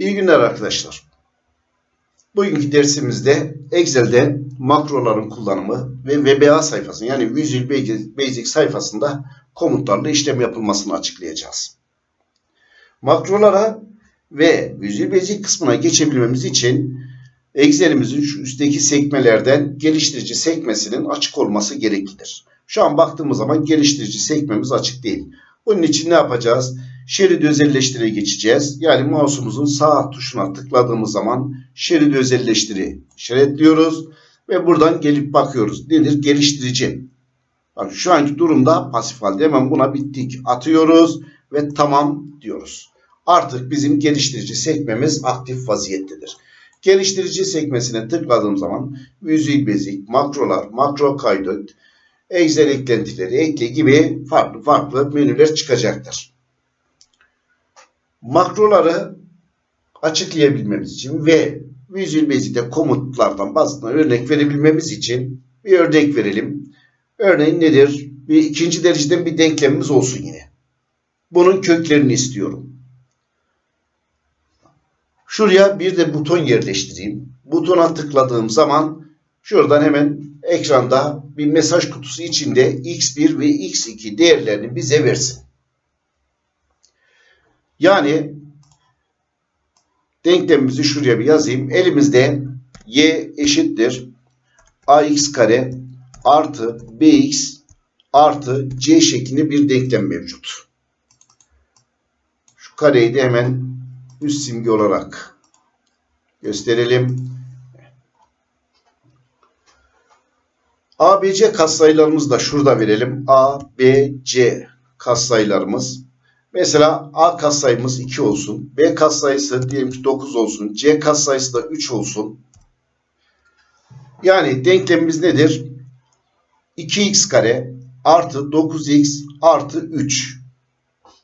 İyi günler arkadaşlar. Bugünkü dersimizde Excel'de makroların kullanımı ve VBA sayfasının yani Visual Basic sayfasında komutlarla işlem yapılmasını açıklayacağız. Makrolara ve Visual Basic kısmına geçebilmemiz için Excel'imizin şu üstteki sekmelerden geliştirici sekmesinin açık olması gereklidir. Şu an baktığımız zaman geliştirici sekmemiz açık değil. Bunun için ne yapacağız? Şerit özelleştire geçeceğiz. Yani mouse'umuzun sağ tuşuna tıkladığımız zaman şerit özelleştiri işaretliyoruz ve buradan gelip bakıyoruz. Nedir? Geliştirici. Bak şu anki durumda pasif halde hemen buna bittik atıyoruz ve tamam diyoruz. Artık bizim geliştirici sekmemiz aktif vaziyettedir. Geliştirici sekmesine tıkladığım zaman Visual Basic, makrolar, makro kaydet, Excel eklentileri, ekle gibi farklı farklı menüler çıkacaktır. Makroları açıklayabilmemiz için ve Visual Basic'te komutlardan bazılarına örnek verebilmemiz için bir örnek verelim. Örneğin nedir? Bir ikinci dereceden bir denklemimiz olsun yine. Bunun köklerini istiyorum. Şuraya bir de buton yerleştireyim. Butona tıkladığım zaman şuradan hemen ekranda bir mesaj kutusu içinde x1 ve x2 değerlerini bize versin. Yani denklemimizi şuraya bir yazayım. Elimizde y eşittir ax kare artı bx artı c şeklinde bir denklem mevcut. Şu kareyi de hemen üst simge olarak gösterelim. A, B, C katsayılarımızı da şurada verelim. A, B, C katsayılarımız. Mesela A katsayımız 2 olsun. B katsayısı diyelim ki 9 olsun. C katsayısı da 3 olsun. Yani denklemimiz nedir? 2x kare artı 9x artı 3.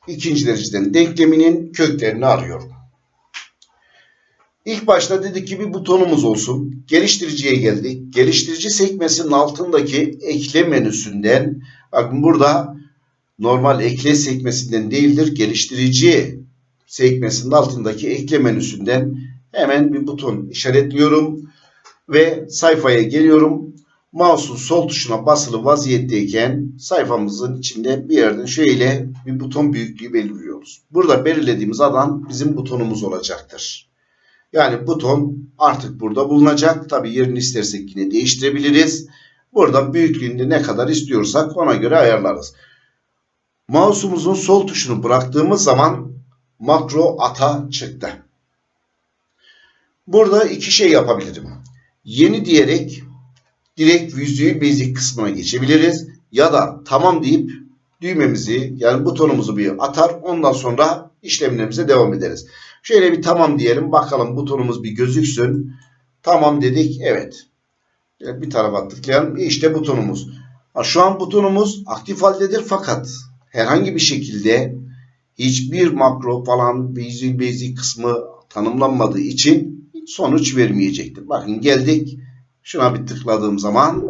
İkinci dereceden denkleminin köklerini arıyorum. İlk başta dedik ki bir butonumuz olsun. Geliştiriciye geldik. Geliştirici sekmesinin altındaki ekle menüsünden bakın burada normal ekle sekmesinden değildir. Geliştirici sekmesinin altındaki ekle menüsünden hemen bir buton işaretliyorum ve sayfaya geliyorum. Mouse'un sol tuşuna basılı vaziyetteyken sayfamızın içinde bir yerden şöyle bir buton büyüklüğü belirliyoruz. Burada belirlediğimiz alan bizim butonumuz olacaktır. Yani buton artık burada bulunacak. Tabi yerini istersek yine değiştirebiliriz. Burada büyüklüğünde ne kadar istiyorsak ona göre ayarlarız. Mouse'umuzun sol tuşunu bıraktığımız zaman makro ata çıktı. Burada iki şey yapabilirim. Yeni diyerek direkt Visual Basic kısmına geçebiliriz. Ya da tamam deyip düğmemizi yani butonumuzu bir atar ondan sonra işlemlerimize devam ederiz. Şöyle bir tamam diyelim bakalım butonumuz bir gözüksün. Tamam dedik evet. Bir tarafa tıklayalım işte butonumuz. Şu an butonumuz aktif haldedir fakat herhangi bir şekilde hiçbir makro falan Visual Basic kısmı tanımlanmadığı için sonuç vermeyecektir. Bakın geldik şuna bir tıkladığım zaman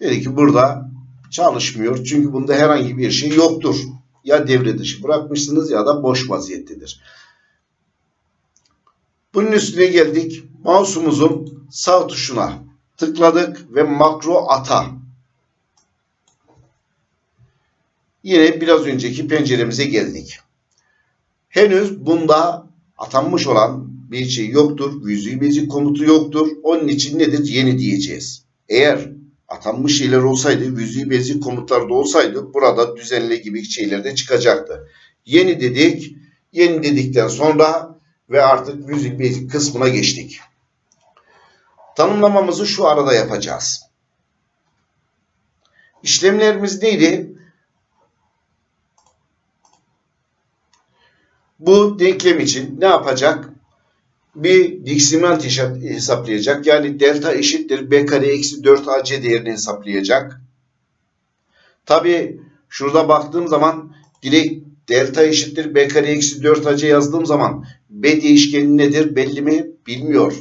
dedi ki burada çalışmıyor. Çünkü bunda herhangi bir şey yoktur. Ya devre dışı bırakmışsınız ya da boş vaziyettedir. Bunun üstüne geldik. Mouse'umuzun sağ tuşuna tıkladık ve makro ata. Yine biraz önceki penceremize geldik. Henüz bunda atanmış olan bir şey yoktur. Visual Basic komutu yoktur. Onun için nedir? Yeni diyeceğiz. Eğer atanmış şeyler olsaydı, Visual Basic komutlarda olsaydı burada düzenle gibi şeyler de çıkacaktı. Yeni dedik. Yeni dedikten sonra ve artık Visual Basic kısmına geçtik. Tanımlamamızı şu arada yapacağız. İşlemlerimiz neydi? Bu denklem için ne yapacak? Bir diksimant hesaplayacak. Yani delta eşittir b kare eksi 4ac değerini hesaplayacak. Tabi şurada baktığım zaman direkt delta eşittir b kare eksi 4ac yazdığım zaman b değişkeni nedir belli mi bilmiyor.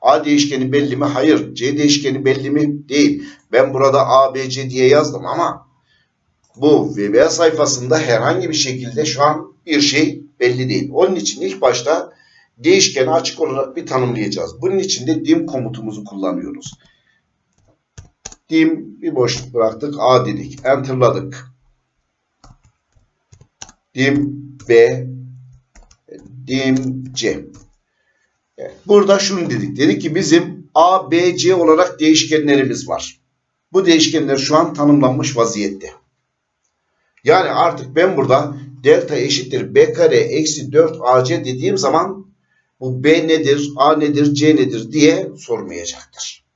A değişkeni belli mi? Hayır. C değişkeni belli mi? Değil. Ben burada A, B, C diye yazdım ama bu VBA sayfasında herhangi bir şekilde şu an bir şey belli değil. Onun için ilk başta değişkeni açık olarak bir tanımlayacağız. Bunun için de dim komutumuzu kullanıyoruz. Dim bir boşluk bıraktık. A dedik. Enter'ladık. Dim B dim C. Burada şunu dedik. Dedik ki bizim A, B, C olarak değişkenlerimiz var. Bu değişkenler şu an tanımlanmış vaziyette. Yani artık ben burada delta eşittir b kare eksi 4 ac dediğim zaman bu b nedir, a nedir, c nedir diye sormayacaktır.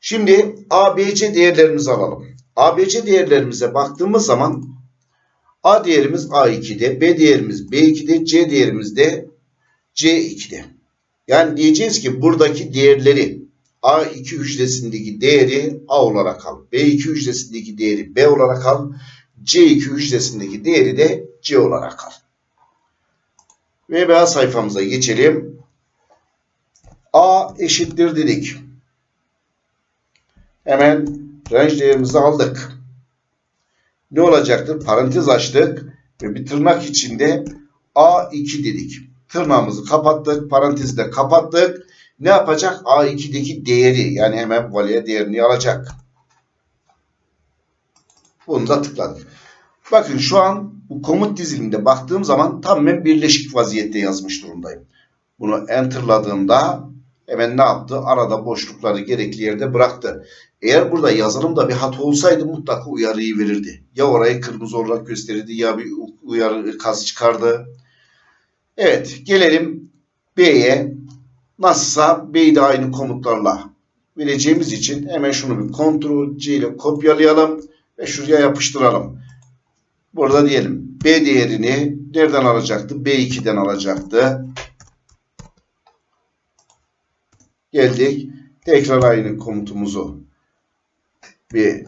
Şimdi a, b, c değerlerimizi alalım. A, B, C değerlerimize baktığımız zaman a değerimiz a2'de, b değerimiz b2'de, c değerimiz de c2'de. Yani diyeceğiz ki buradaki değerleri A2 hücresindeki değeri A olarak al. B2 hücresindeki değeri B olarak al. C2 hücresindeki değeri de C olarak al. VBA sayfamıza geçelim. A eşittir dedik. Hemen range değerimizi aldık. Ne olacaktır? Parantez açtık ve bir tırnak içinde A2 dedik. Tırnağımızı kapattık, parantezi de kapattık ne yapacak? A2'deki değeri yani hemen valya değerini alacak. Bunu da tıkladık. Bakın şu an bu komut diziliminde baktığım zaman tamamen birleşik vaziyette yazmış durumdayım. Bunu enterladığımda hemen ne yaptı? Arada boşlukları gerekli yerde bıraktı. Eğer burada yazılımda bir hata olsaydı mutlaka uyarıyı verirdi. Ya orayı kırmızı olarak gösterirdi ya bir uyarı kaz çıkardı. Evet gelelim B'ye. Nasılsa B'yi de aynı komutlarla vereceğimiz için hemen şunu bir Ctrl C ile kopyalayalım ve şuraya yapıştıralım. Burada diyelim B değerini nereden alacaktı? B2'den alacaktı. Geldik. Tekrar aynı komutumuzu bir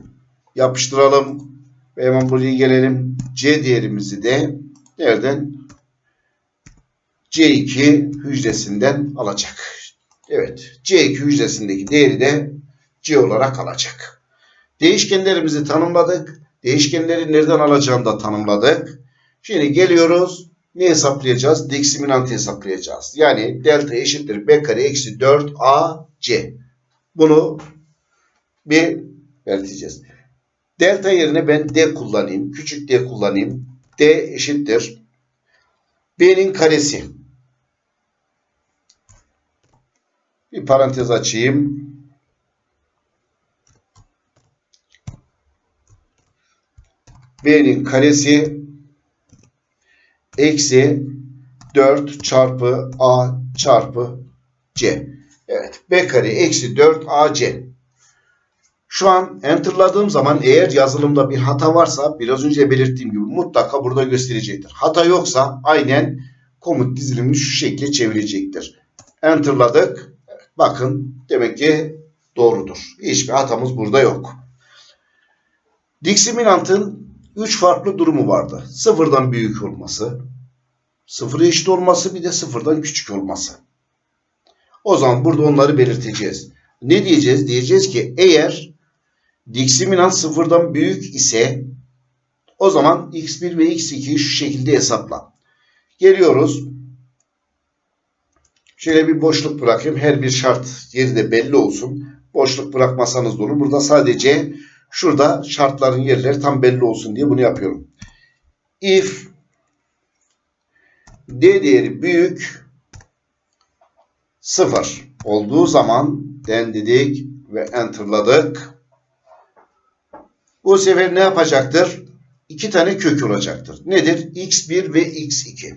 yapıştıralım. Ve hemen buraya gelelim. C değerimizi de nereden? C2 hücresinden alacak. Evet. C2 hücresindeki değeri de C olarak alacak. Değişkenlerimizi tanımladık. Değişkenleri nereden alacağını da tanımladık. Şimdi geliyoruz. Ne hesaplayacağız? Diksiminantı hesaplayacağız. Yani delta eşittir b kare eksi 4 a c. Bunu bir belirteceğiz. Delta yerine ben d kullanayım. Küçük d kullanayım. d eşittir. b'nin karesi. Bir parantez açayım. B'nin karesi eksi 4 çarpı A çarpı C. Evet. B kare eksi 4 AC. Şu an enterladığım zaman eğer yazılımda bir hata varsa biraz önce belirttiğim gibi mutlaka burada gösterecektir. Hata yoksa aynen komut dizilimini şu şekilde çevirecektir. Enterladık. Bakın demek ki doğrudur. Hiçbir hatamız burada yok. Diksiminantın 3 farklı durumu vardı. Sıfırdan büyük olması, sıfıra eşit olması bir de sıfırdan küçük olması. O zaman burada onları belirteceğiz. Ne diyeceğiz? Diyeceğiz ki eğer diksiminant sıfırdan büyük ise o zaman x1 ve x2'yi şu şekilde hesapla. Geliyoruz. Şöyle bir boşluk bırakayım. Her bir şart yeri de belli olsun. Boşluk bırakmasanız da olur. Burada sadece şurada şartların yerleri tam belli olsun diye bunu yapıyorum. If d değeri büyük 0 olduğu zaman den dedik ve enterladık. Bu sefer ne yapacaktır? İki tane kök olacaktır. Nedir? x1 ve x2.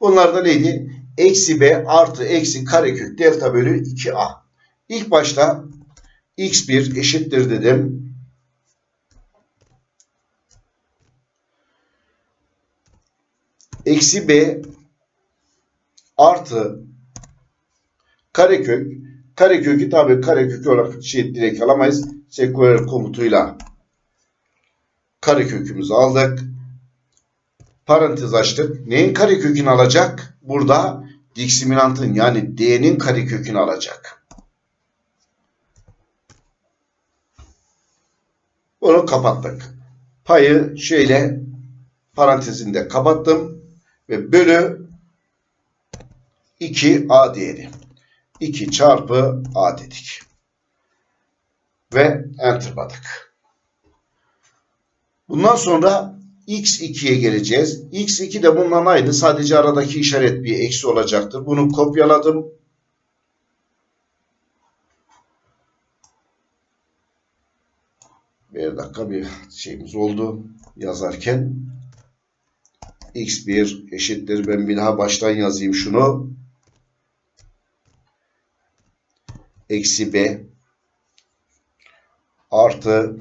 Bunlar da neydi? Eksi b artı eksi karekök delta bölü 2a. İlk başta x1 eşittir dedim. Eksi b artı karekök karekökü tabi karekök olarak şey direkt alamayız. Sequer komutuyla karekökümüzü aldık. Parantez açtık. Neyin karekökünü alacak? Burada diksiminantın yani D'nin karekökünü alacak. Bunu kapattık. Payı şöyle parantezinde kapattım. ve bölü 2a değeri. 2 çarpı a dedik. Ve enterladık. Bundan sonra x2'ye geleceğiz. x2 de bundan aynı. Sadece aradaki işaret bir eksi olacaktır. Bunu kopyaladım. Bir dakika bir şeyimiz oldu yazarken. x1 eşittir. Ben bir daha baştan yazayım şunu. Eksi b artı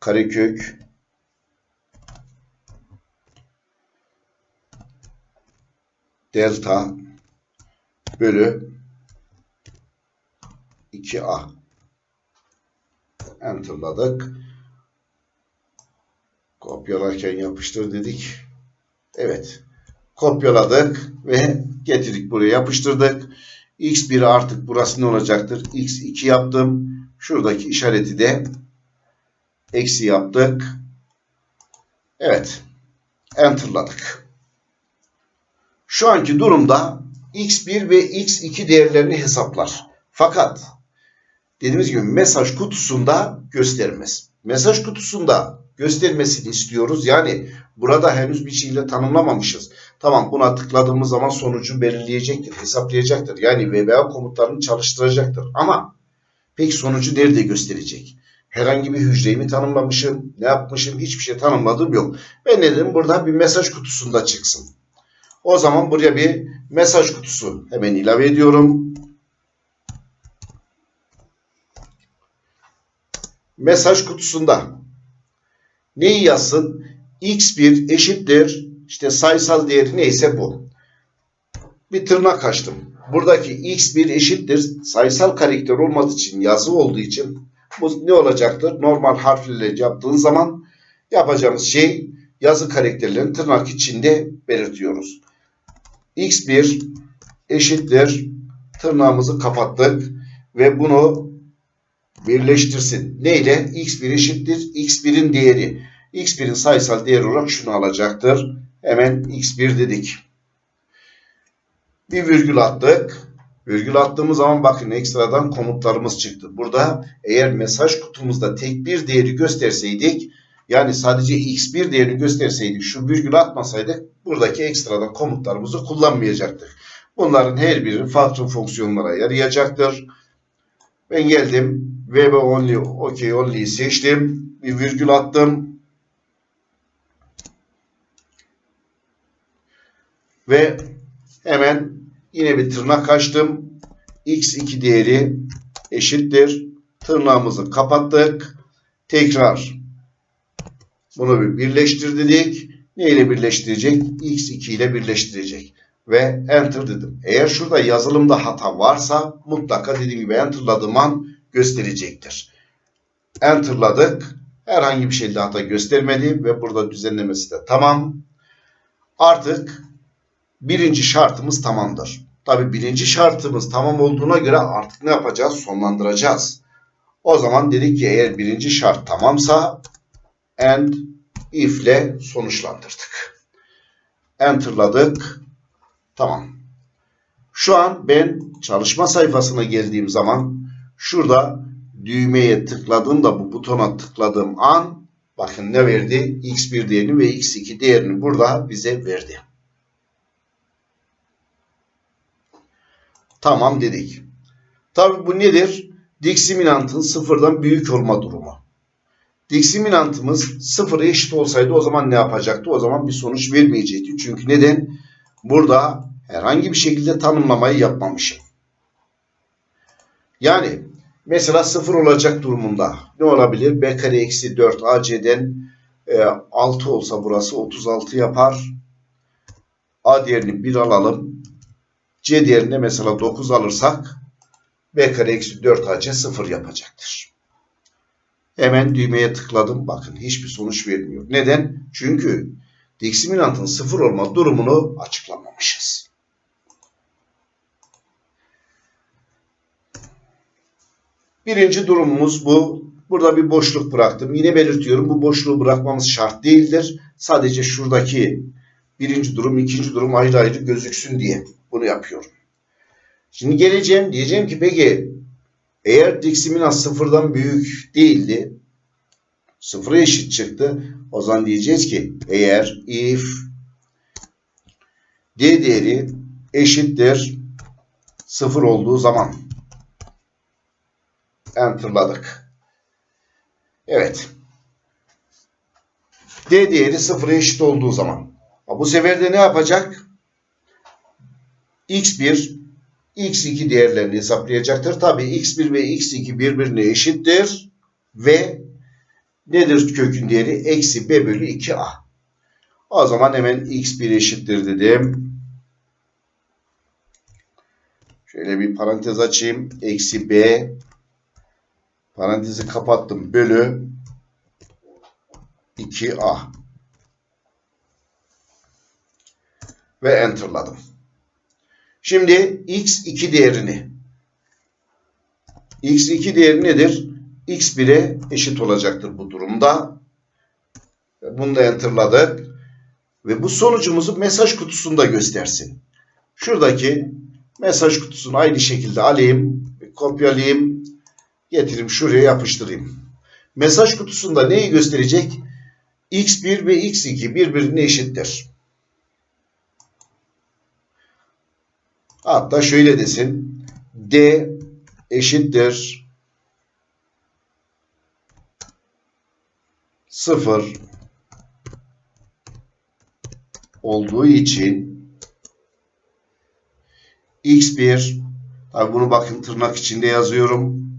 karekök delta bölü 2a enterladık. Kopyalarken yapıştır dedik. Evet. Kopyaladık ve getirdik buraya yapıştırdık. x1 artık burası ne olacaktır? x2 yaptım. Şuradaki işareti de eksi yaptık. Evet. Enterladık. Şu anki durumda x1 ve x2 değerlerini hesaplar. Fakat dediğimiz gibi mesaj kutusunda göstermez. Mesaj kutusunda göstermesini istiyoruz. Yani burada henüz bir şeyle tanımlamamışız. Tamam buna tıkladığımız zaman sonucu belirleyecektir, hesaplayacaktır. Yani VBA komutlarını çalıştıracaktır. Ama peki sonucu nerede gösterecek? Herhangi bir hücreyi mi tanımlamışım, ne yapmışım, hiçbir şey tanımladığım yok. Ben dedim? Burada bir mesaj kutusunda çıksın. O zaman buraya bir mesaj kutusu hemen ilave ediyorum. Mesaj kutusunda neyi yazsın? x1 eşittir işte sayısal değeri neyse bu. Bir tırnak açtım. Buradaki x1 eşittir sayısal karakter olmadığı için yazı olduğu için bu ne olacaktır? Normal harflerle yaptığın zaman yapacağımız şey yazı karakterlerini tırnak içinde belirtiyoruz x1 eşittir tırnağımızı kapattık ve bunu birleştirsin. Neyle? x1 eşittir x1'in değeri. X1'in sayısal değeri olarak şunu alacaktır. Hemen x1 dedik. Bir virgül attık. Virgül attığımız zaman bakın ekstradan komutlarımız çıktı. Burada eğer mesaj kutumuzda tek bir değeri gösterseydik yani sadece x1 değerini gösterseydik şu virgül atmasaydık buradaki ekstradan komutlarımızı kullanmayacaktık. Bunların her biri farklı fonksiyonlara yarayacaktır. Ben geldim VB only, OK only'yi seçtim. Bir virgül attım. Ve hemen yine bir tırnak açtım. x2 değeri eşittir. Tırnağımızı kapattık. Tekrar bunu bir birleştir dedik. Ne ile birleştirecek? x2 ile birleştirecek. Ve enter dedim. Eğer şurada yazılımda hata varsa mutlaka dediğim gibi enterladığım an gösterecektir. Enterladık. Herhangi bir şeyde hata göstermedi ve burada düzenlemesi de tamam. Artık birinci şartımız tamamdır. Tabi birinci şartımız tamam olduğuna göre artık ne yapacağız? Sonlandıracağız. O zaman dedik ki eğer birinci şart tamamsa and if ile sonuçlandırdık. Enter'ladık. Tamam. Şu an ben çalışma sayfasına geldiğim zaman şurada düğmeye tıkladığımda bu butona tıkladığım an bakın ne verdi? x1 değerini ve x2 değerini burada bize verdi. Tamam dedik. Tabi bu nedir? Diksiminantın sıfırdan büyük olma durumu. Diksiminantımız sıfıra eşit olsaydı o zaman ne yapacaktı? O zaman bir sonuç vermeyecekti. Çünkü neden? Burada herhangi bir şekilde tanımlamayı yapmamışım. Yani mesela sıfır olacak durumunda ne olabilir? B kare eksi 4 AC'den e, 6 olsa burası 36 yapar. A değerini 1 alalım. C değerine mesela 9 alırsak B kare eksi 4 AC 0 yapacaktır. Hemen düğmeye tıkladım. Bakın hiçbir sonuç vermiyor. Neden? Çünkü diksiminantın sıfır olma durumunu açıklamamışız. Birinci durumumuz bu. Burada bir boşluk bıraktım. Yine belirtiyorum bu boşluğu bırakmamız şart değildir. Sadece şuradaki birinci durum, ikinci durum ayrı ayrı gözüksün diye bunu yapıyorum. Şimdi geleceğim diyeceğim ki peki eğer diksiminans sıfırdan büyük değildi sıfıra eşit çıktı. O zaman diyeceğiz ki eğer if d değeri eşittir sıfır olduğu zaman enterladık. Evet. D değeri sıfıra eşit olduğu zaman. Bu sefer de ne yapacak? X1, x2 değerlerini hesaplayacaktır. Tabi x1 ve x2 birbirine eşittir. Ve nedir kökün değeri? Eksi b bölü 2a. O zaman hemen x1 eşittir dedim. Şöyle bir parantez açayım. Eksi b parantezi kapattım. Bölü 2a ve enterladım. Şimdi x2 değerini x2 değeri nedir? x1'e eşit olacaktır bu durumda. Bunu da enterladık. Ve bu sonucumuzu mesaj kutusunda göstersin. Şuradaki mesaj kutusunu aynı şekilde alayım, kopyalayayım, getireyim şuraya yapıştırayım. Mesaj kutusunda neyi gösterecek? x1 ve x2 birbirine eşittir. Hatta şöyle desin. D eşittir 0 olduğu için x1 tabi bunu bakın tırnak içinde yazıyorum.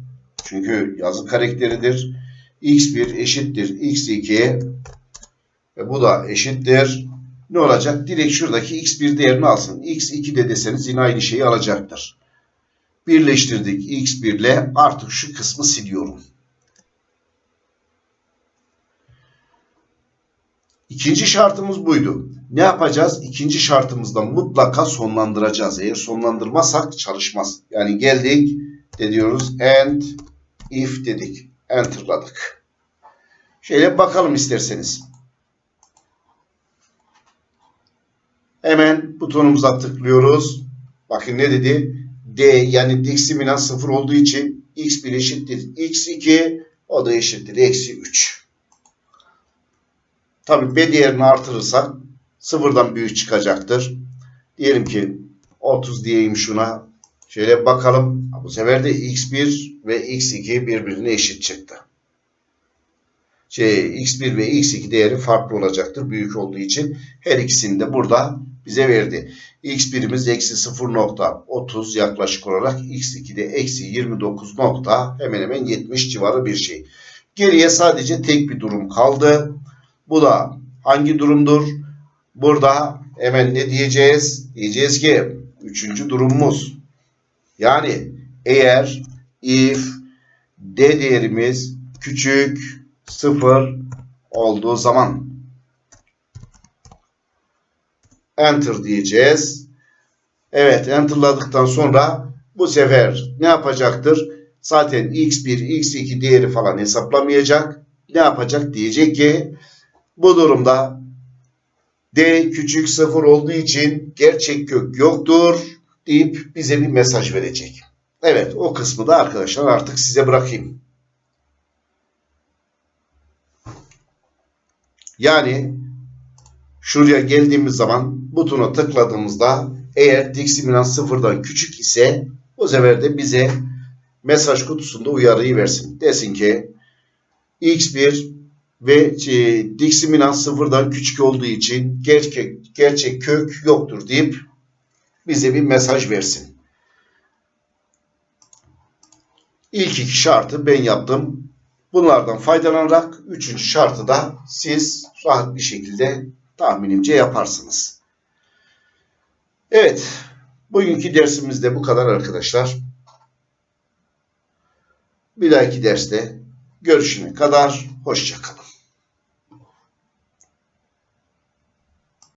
Çünkü yazı karakteridir. x1 eşittir x2 ve bu da eşittir. Ne olacak? Direkt şuradaki x1 değerini alsın. x2 de deseniz yine aynı şeyi alacaktır. Birleştirdik x1 ile artık şu kısmı siliyorum. İkinci şartımız buydu. Ne yapacağız? İkinci şartımızda mutlaka sonlandıracağız. Eğer sonlandırmazsak çalışmaz. Yani geldik de diyoruz and if dedik. Enter'ladık. Şöyle bakalım isterseniz. Hemen butonumuza tıklıyoruz. Bakın ne dedi? D yani diksiminans sıfır olduğu için x1 eşittir x2 o da eşittir eksi 3. Tabi b değerini artırırsak sıfırdan büyük çıkacaktır. Diyelim ki 30 diyeyim şuna. Şöyle bakalım. Bu sefer de x1 ve x2 birbirine eşit çıktı. Şey, x1 ve x2 değeri farklı olacaktır. Büyük olduğu için her ikisini de burada bize verdi. x1'imiz eksi 0.30 yaklaşık olarak x2'de eksi 29 nokta hemen hemen 70 civarı bir şey. Geriye sadece tek bir durum kaldı. Bu da hangi durumdur? Burada hemen ne diyeceğiz? Diyeceğiz ki üçüncü durumumuz. Yani eğer if d değerimiz küçük sıfır olduğu zaman enter diyeceğiz. Evet enterladıktan sonra bu sefer ne yapacaktır? Zaten x1, x2 değeri falan hesaplamayacak. Ne yapacak? Diyecek ki bu durumda d küçük sıfır olduğu için gerçek kök yoktur deyip bize bir mesaj verecek. Evet o kısmı da arkadaşlar artık size bırakayım. Yani şuraya geldiğimiz zaman butona tıkladığımızda eğer diksiminans sıfırdan küçük ise o sefer de bize mesaj kutusunda uyarıyı versin. Desin ki x1 ve e, diksiminans sıfırdan küçük olduğu için gerçek, gerçek kök yoktur deyip bize bir mesaj versin. İlk iki şartı ben yaptım. Bunlardan faydalanarak üçüncü şartı da siz rahat bir şekilde tahminimce yaparsınız. Evet, bugünkü dersimiz de bu kadar arkadaşlar. Bir dahaki derste görüşene kadar hoşçakalın.